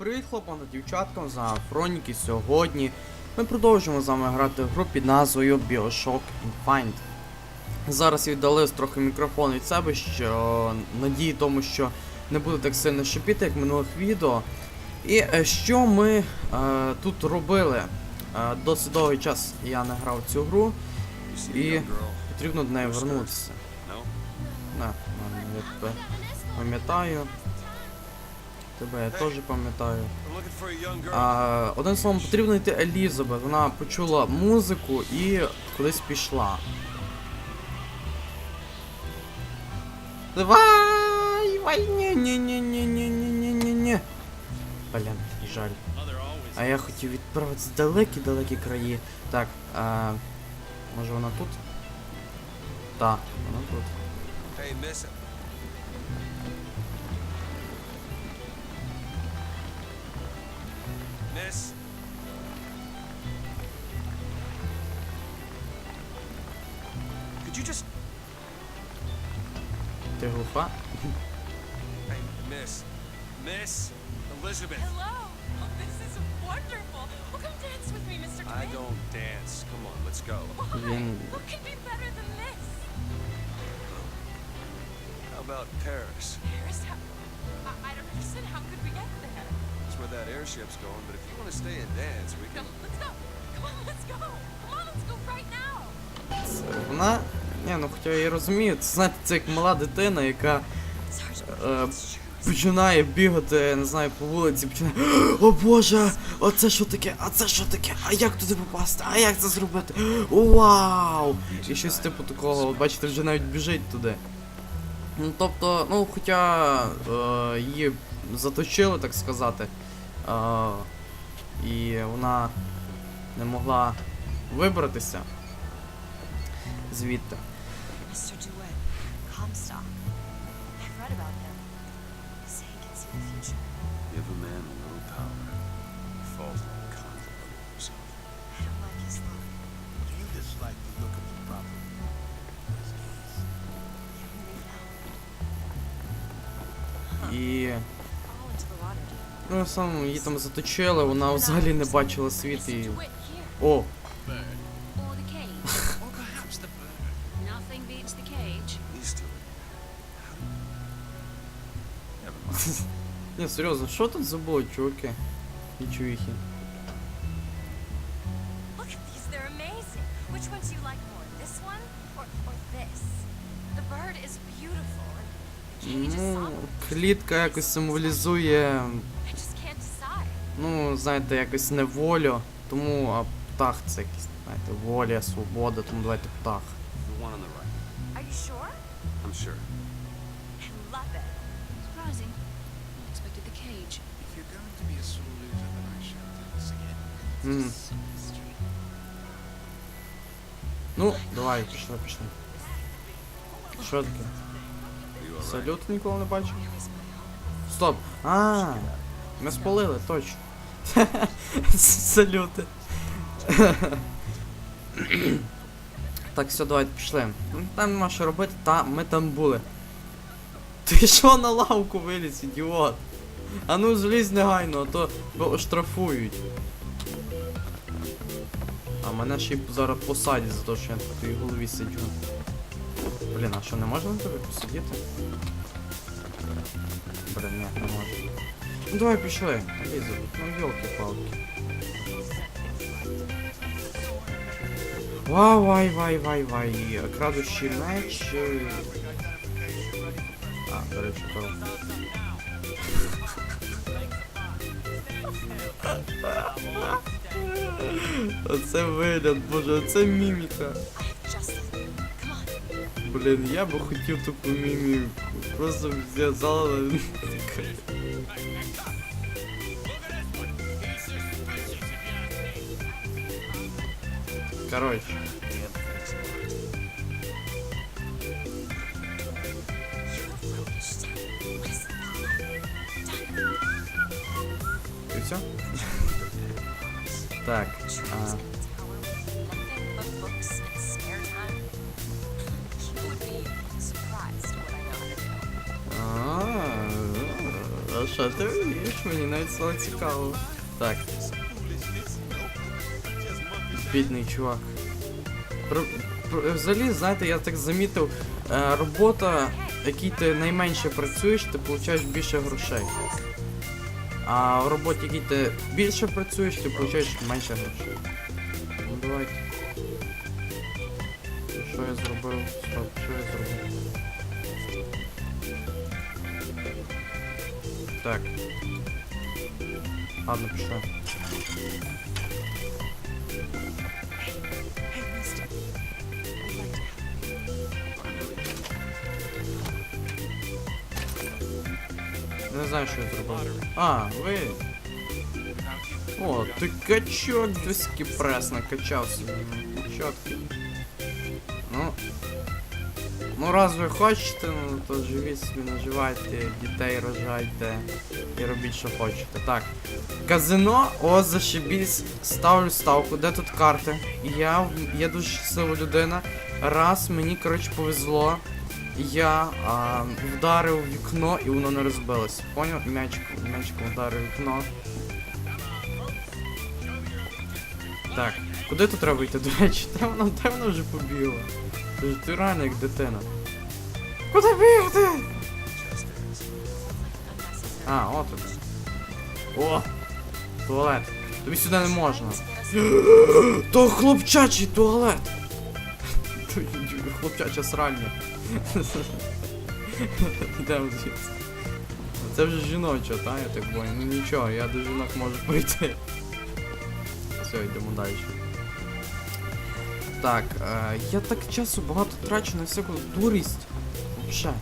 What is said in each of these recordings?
Привіт, хлопам та дівчаткам за Фроніки. Сьогодні ми продовжуємо з вами грати в гру під назвою Bioshock Infinite. Зараз віддалив трохи мікрофон від себе, що надії тому, що не буде так сильно шипіти, як в минулих відео. І е, що ми е, тут робили? Е, досить довгий час я не грав цю гру, і потрібно до неї вернутися. Не, не, я пам'ятаю. Тебе я теж пам'ятаю. А, одним словом, потрібно йти Елізабет. Вона почула музику і кудись пішла. Давай! Вай, ні, ні, ні, ні, ні, ні, ні, ні, ні. Блін, жаль. А я хотів відправитися в далекі-далекі краї. Так, а, може вона тут? Так, вона тут. this. Could you just... Te rufa. hey, miss. Miss Elizabeth. Hello. Oh, this is wonderful. Well, come dance with me, Mr. Twin. I don't dance. Come on, let's go. Why? What could be better than this? How about Paris? Paris? How, I, I don't understand. How could we that airship's going, but if you want to stay and dance, we can. let's go. Come on, let's go. Come on, let's go right now. Вона. Ні, ну хоча я розумію, це знаєте, це як мала дитина, яка е, починає бігати, я не знаю, по вулиці, починає. О боже! Оце що таке? А це що таке? А як туди попасти? А як це зробити? Вау! І щось типу такого, от бачите, вже навіть біжить туди. Ну тобто, ну хоча е, її заточили, так сказати і вона не могла вибратися звідти. If a man with no power falls in conflict with himself. I don't like his look. You dislike the look of the problem. Ну, сам її там заточили, вона взагалі не бачила світ і. О! Не, серйозно, що тут за було, чуваки? І чувіхи. Ну, клітка якось символізує ну, знаєте, якось неволю, тому а птах це якийсь, знаєте, воля, свобода, тому давайте птах. Mm. Ну, давай, пішли, пішли. Що таке? Салют ніколи не бачив. Стоп! А, -а, -а ми спалили, точно. Салюти. так, все, давайте пішли. Там нема що робити, та ми там були. Ти що на лавку виліз, ідіот? А ну злізь негайно, а то оштрафують. А мене ще й зараз посадять за те, що я на твоїй голові сиджу. Блін, а що не можна на тебе посидіти? Блін, ні, не можна. Ну давай пішли. Лізу, ну йолки-палки. Вай, вай, вай, вай, вай. Крадущий меч. е. А, до речі, то. Оце вигляд, боже, оце міміка. I have just the thing. Come on. Блін, я би хотів таку міміку. Просто взяла. Короче. І все? Так. А, а, ти вмієш? Мені навіть стало цікаво. Так. Бідний чувак. Взагалі, знаєте, я так замітив, е, робота, якій ти найменше працюєш, ти получаєш більше грошей. А в роботі, якій ти більше працюєш, ти получаєш менше грошей. Так. Ладно, help. Не знаю, що я зробив. А, ви. О, ти качок диски прес накачав собі. Ну. Раз ви хочете, ну то живіть собі, наживайте, дітей рожайте і робіть, що хочете. Так. Казино, о, зашибісь, ставлю ставку, де тут карти? Я, я дуже щаслива людина. Раз мені, коротше, повезло. Я а, вдарив вікно і воно не розбилося. Поняв? М'ячиком, м'ячиком вдарив вікно. Так, куди тут треба йти, до речі? Де вона, де вона вже побігла? Ти, ти реально як дитина. Куди бігти? А, от тут. О! Туалет. Тобі сюди не можна. То хлопчачий туалет. Хлопчача сральня. Йдемо звідси. Це вже жіноча, та, я так понял. Ну нічого, я до жінок можу прийти. Все, йдемо далі. Так, е, я так часу багато трачу на всяку дурість. Ще.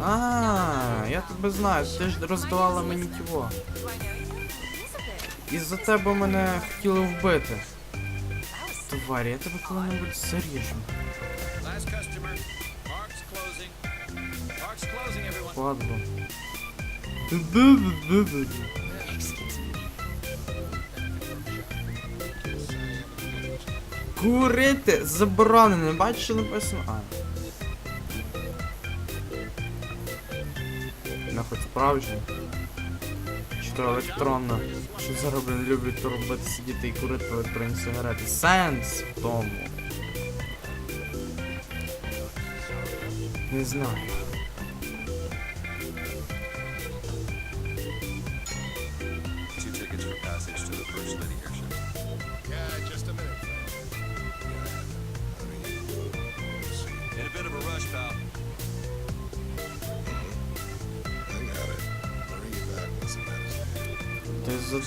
А, я тебе знаю, ти ж роздавала мені тіво. Із-за тебе мене хотіли вбити. Тварі, я тебе коли-небудь заріжу. Падло. Курити заборонено, бачиш, що написано? А. Хоч справжнє. Чи то електронна. Що зараз, блін, люблять то робити, сидіти і курити електронні сигарети. Сенс в тому. Не знаю.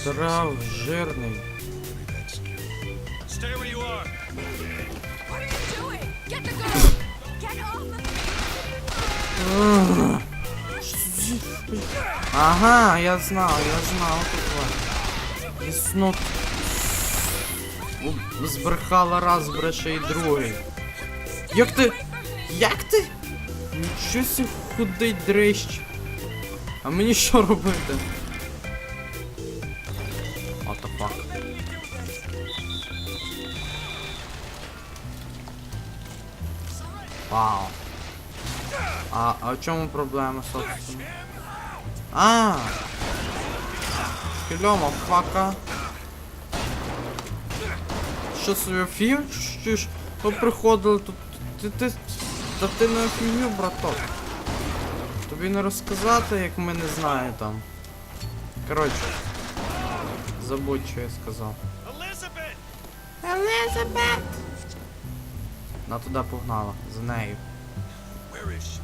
Задрав жирний. Stay where you are. What are you doing? Get the gun! Get off of! Ага, я знав, я знав тут. Існут. Збрехала раз, бреше і другий. Як ти? Як ти? Нічого сі худий дрищ. А мені що робити? А, а в чому проблема, собственно? А! Кільома, фака. Що собі фів? Чи ж ви приходили тут? Ти, ти, та ти не офігів, браток. Тобі не розказати, як ми не знаємо там. Коротше. Забудь, що я сказав. Elizabeth! Елизабет! На туди погнала, за нею. Where is she?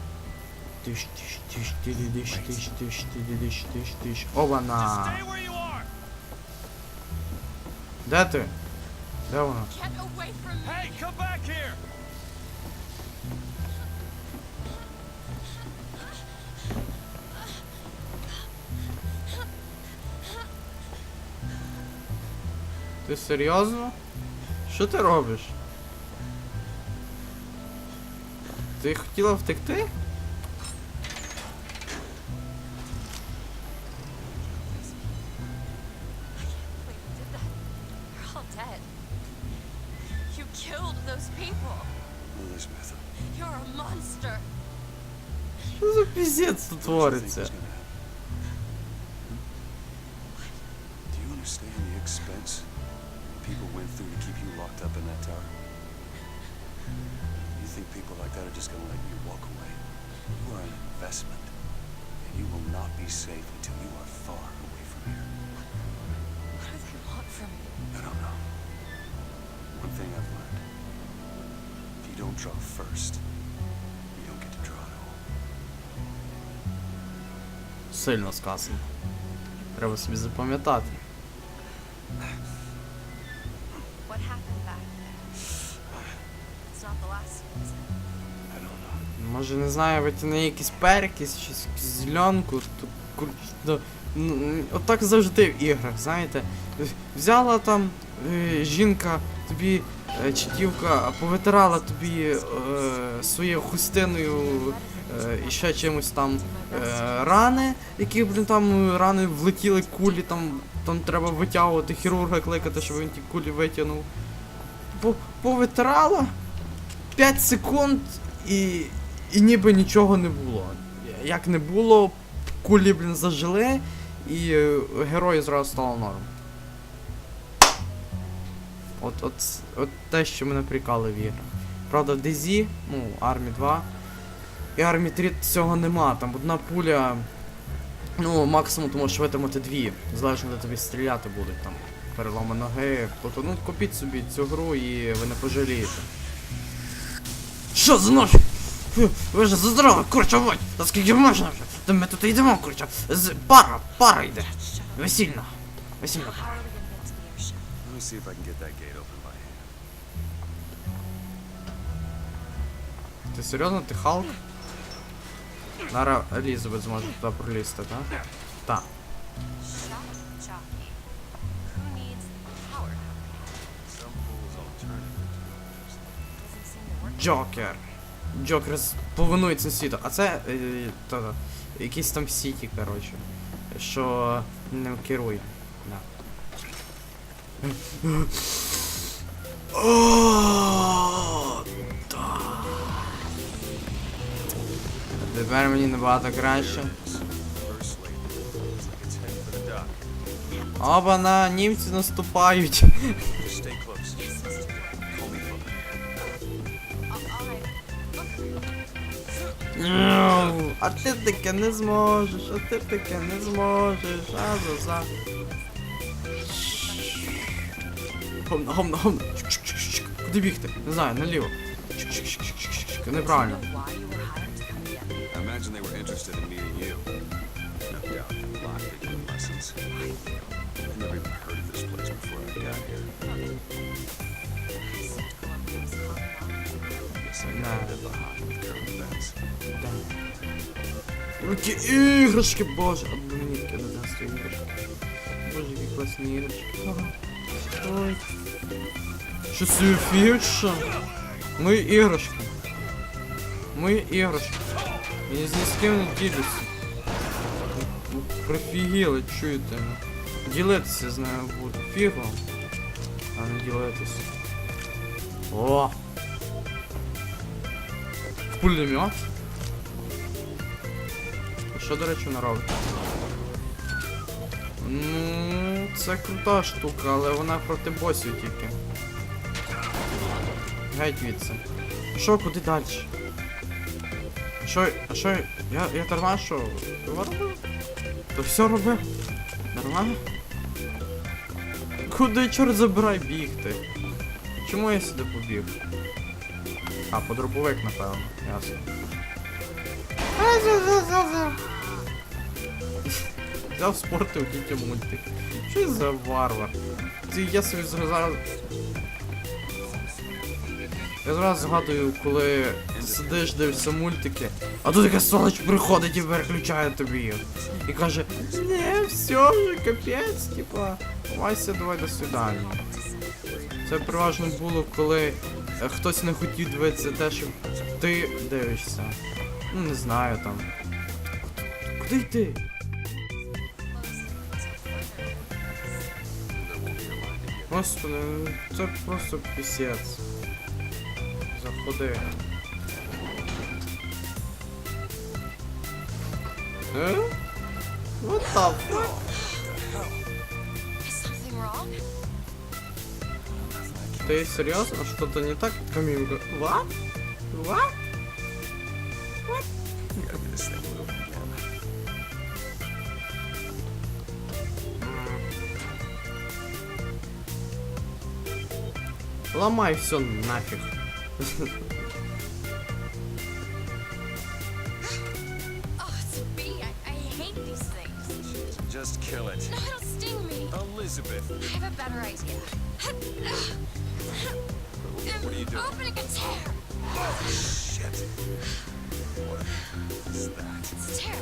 Тиш, тиш, тиш, тиш, тиш, тиш, тиш, тиш, тиш, тиш. You are! Де ти? Де вона? Come back here! Ти серйозно? Що ти робиш? Ти хотіла втекти? killed those people. You're a monster. Що за піздець тут What do you think твориться? was gonna happen? Do you understand the expense people went through to keep you locked up in that tower? You think people like that are just gonna let you walk away? You are an investment, and you will not be safe until you are far don't draw first, you don't get to draw at all. Сильно сказано. Треба собі запам'ятати. What happened back there? It's not the last us. I don't know. Може, не знаю, витягне якийсь перекіс, чи якусь зеленку, то кур- ну, ну, Отак завжди в іграх, знаєте. Взяла там е, жінка, тобі е, чи повитирала тобі е, своєю хустиною е, і ще чимось там рани, які, блін, там рани влетіли кулі, там, там треба витягувати хірурга кликати, щоб він ті кулі витягнув. Повитирала 5 секунд і, і ніби нічого не було. Як не було, кулі, блін, зажили, і герою зразу стало норм. От, от, от те, що мене прикали в іграх. Правда, в DayZ, ну, Army 2 і Army 3 цього нема. Там одна пуля. Ну, максимум ти можеш витримати дві. Залежно де тобі стріляти будуть там. Переломи ноги. Тобто, ну купіть собі цю гру і ви не пожалієте. Що за нож? Ви ж заздорова, курча водь! Та скільки можна вже? Та ми тут йдемо, курча. З пара, пара йде. Весільно. Весільно. How see if I can get that gate open by hand. Ти серйозно, ти Халк? Зараз Елізабет зможе туди пролізти, так? Так. Джокер. Джокер повинується світу. А це. Е, то, якийсь там сіті, коротше. Що не керує. Да. О, да. Тепер мені набагато краще. Оба на німці наступають. Ну, А ти таке не зможеш, а ти таке не зможеш, а за. Куди бігти? Не знаю, наліво. Чик-чик-чик-чик-чик. Неправильно. Know why you were hired to come get me? I imagine they were interested in meeting you. No doubt they blocked it in lessons. I never even heard of this place before I got here. I seem to go on things Colorado. Guess I got a bit behind with current events. Які іграшки, боже, а мені таке не дасть іграшки. Боже, які класні іграшки. Ага. Ой. Що це фішка? Мої іграшки. Мої іграшки. Я ні з ким не ділюся. Ви Прифігіли, чуєте? Ділитися з нею буду. Фіг вам. А не ділитися. О! Пулемет? А Що, до речі, робить? Ну, це крута штука, але вона проти босів тільки. Геть звідси. Що, куди далі? Що, а що, я, я? Робив? То все робив? Нормально? Куди чорт забирай бігти? Чому я сюди побіг? А, по дробовик, напевно, ясно. Взяв спортив тільки мультик. Що за варвар? Ти я собі зараз. Я зараз згадую, коли сидиш, дивишся мультики, а тут якась сволоч приходить і переключає тобі. І каже, не, все вже капець, типа, Вася, давай до свидання. Це переважно було, коли е, хтось не хотів дивитися те, що ти дивишся. Ну не знаю там. Куди йти? Просто э, ну, це просто пісець. Заходи. Е? Э? What the fuck? Ты серьезно? Что-то не так? Каминга. What? What? Ломай все нафиг. Oh, it's a bee. I, I hate these things. Just kill it. No, it'll sting me. Elizabeth, I have a better idea. what are you doing? Opening a tear. Shit. What is that? It's a tear.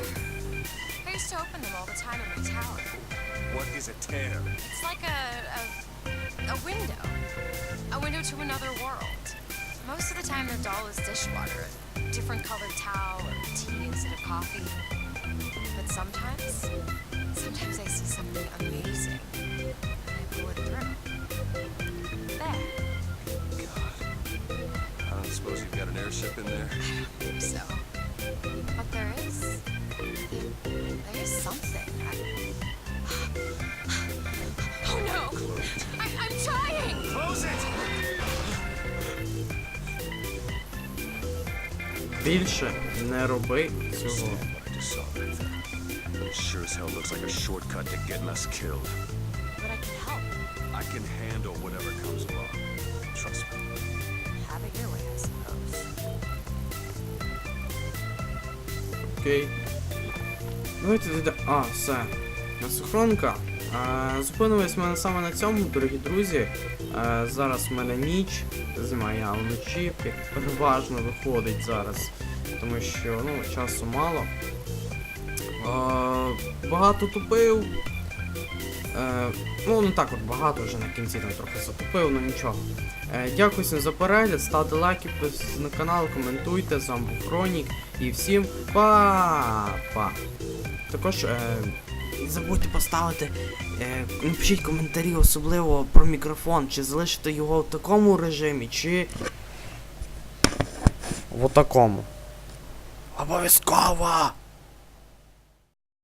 I used to open them all the time in my tower. What is a tear? It's like a, a a window. To another world. Most of the time they're dull dishwater. A different colored towel or tea instead of coffee. But sometimes, sometimes I see something amazing. And I pull it through. There. God. I don't suppose you've got an airship in there? I don't think so. Trying! Більше не роби цього. Sure as hell looks like a shortcut to getting us killed. But I can help. I can handle whatever comes along. Trust me. Have it your way, I suppose. Окей. Давайте дойде. А, все. Сохронка. Е, Зупинились ми саме на цьому, дорогі друзі. Е, Зараз в мене ніч, зима я вночі, переважно виходить зараз, тому що ну, часу мало. Е, Багато тупив. Е, Ну, не так от багато вже на кінці там трохи затупив, ну нічого. Е, Дякую всім за перегляд, ставте лайки, на канал, коментуйте, з вами був Хронік і всім па-па! Також е, не забудьте поставити, е, напишіть коментарі, особливо про мікрофон, чи залишити його в такому режимі, чи в такому. Обов'язково!